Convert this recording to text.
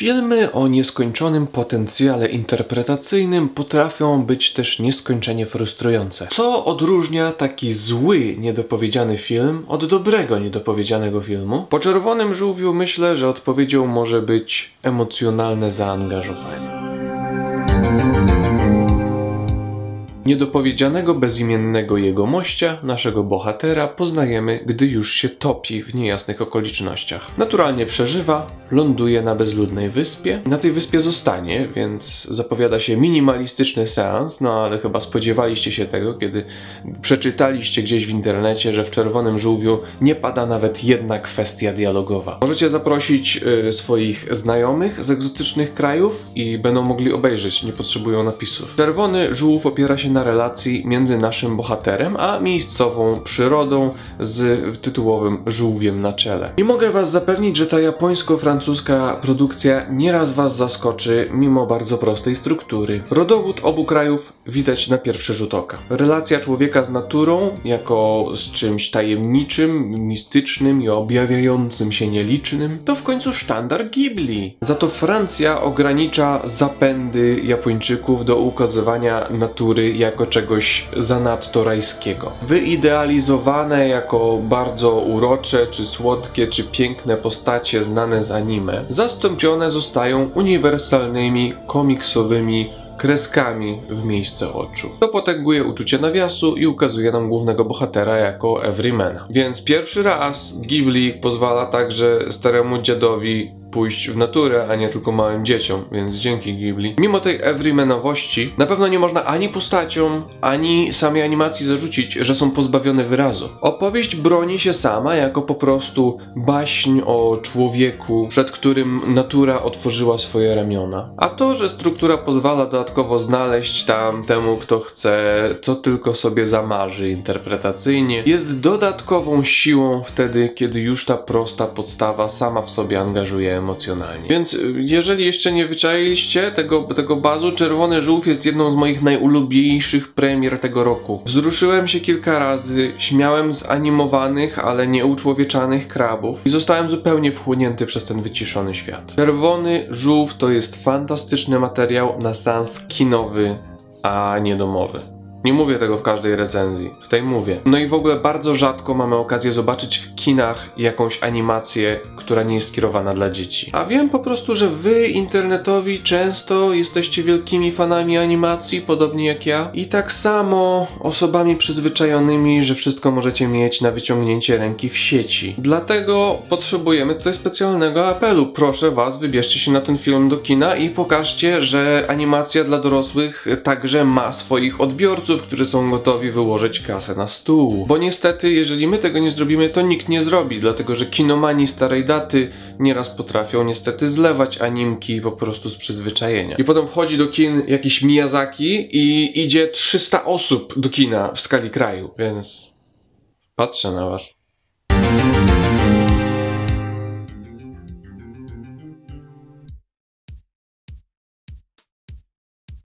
Filmy o nieskończonym potencjale interpretacyjnym potrafią być też nieskończenie frustrujące. Co odróżnia taki zły, niedopowiedziany film od dobrego, niedopowiedzianego filmu? Po Czerwonym Żółwiu myślę, że odpowiedzią może być emocjonalne zaangażowanie. Niedopowiedzianego bezimiennego jegomościa, naszego bohatera, poznajemy, gdy już się topi w niejasnych okolicznościach. Naturalnie przeżywa, ląduje na bezludnej wyspie. Na tej wyspie zostanie, więc zapowiada się minimalistyczny seans, no ale chyba spodziewaliście się tego, kiedy przeczytaliście gdzieś w internecie, że w Czerwonym Żółwiu nie pada nawet jedna kwestia dialogowa. Możecie zaprosić y, swoich znajomych z egzotycznych krajów i będą mogli obejrzeć, nie potrzebują napisów. Czerwony Żółw opiera się na relacji między naszym bohaterem a miejscową przyrodą z tytułowym żółwiem na czele. I mogę was zapewnić, że ta japońsko-francuska produkcja nieraz was zaskoczy mimo bardzo prostej struktury. Rodowód obu krajów widać na pierwszy rzut oka. Relacja człowieka z naturą jako z czymś tajemniczym, mistycznym i objawiającym się nielicznym to w końcu sztandar Ghibli. Za to Francja ogranicza zapędy Japończyków do ukazywania natury jako czegoś zanadto rajskiego. Wyidealizowane jako bardzo urocze, czy słodkie, czy piękne postacie znane z anime, zastąpione zostają uniwersalnymi, komiksowymi kreskami w miejsce oczu. To potęguje uczucie nawiasu i ukazuje nam głównego bohatera jako everymana. Więc pierwszy raz Ghibli pozwala także staremu dziadowi pójść w naturę, a nie tylko małym dzieciom, więc dzięki Ghibli. Mimo tej everymanowości, na pewno nie można ani postaciom, ani samej animacji zarzucić, że są pozbawione wyrazu. Opowieść broni się sama jako po prostu baśń o człowieku, przed którym natura otworzyła swoje ramiona. A to, że struktura pozwala dodatkowo znaleźć tam temu, kto chce, co tylko sobie zamarzy interpretacyjnie, jest dodatkową siłą wtedy, kiedy już ta prosta podstawa sama w sobie angażuje emocjonalnie. Więc y, jeżeli jeszcze nie wyczailiście tego, tego bazu, Czerwony Żółw jest jedną z moich najulubieńszych premier tego roku. Wzruszyłem się kilka razy, śmiałem z animowanych, ale nieuczłowieczanych krabów i zostałem zupełnie wchłonięty przez ten wyciszony świat. Czerwony Żółw to jest fantastyczny materiał na sens kinowy, a nie domowy. Nie mówię tego w każdej recenzji, tutaj mówię. No i w ogóle bardzo rzadko mamy okazję zobaczyć w kinach jakąś animację, która nie jest skierowana dla dzieci. A wiem po prostu, że wy internetowi często jesteście wielkimi fanami animacji, podobnie jak ja. I tak samo osobami przyzwyczajonymi, że wszystko możecie mieć na wyciągnięcie ręki w sieci. Dlatego potrzebujemy tutaj specjalnego apelu. Proszę was, wybierzcie się na ten film do kina i pokażcie, że animacja dla dorosłych także ma swoich odbiorców którzy są gotowi wyłożyć kasę na stół. Bo niestety, jeżeli my tego nie zrobimy, to nikt nie zrobi, dlatego że kinomani starej daty nieraz potrafią niestety zlewać animki po prostu z przyzwyczajenia. I potem wchodzi do kin jakiś Miyazaki i idzie 300 osób do kina w skali kraju, więc patrzę na was.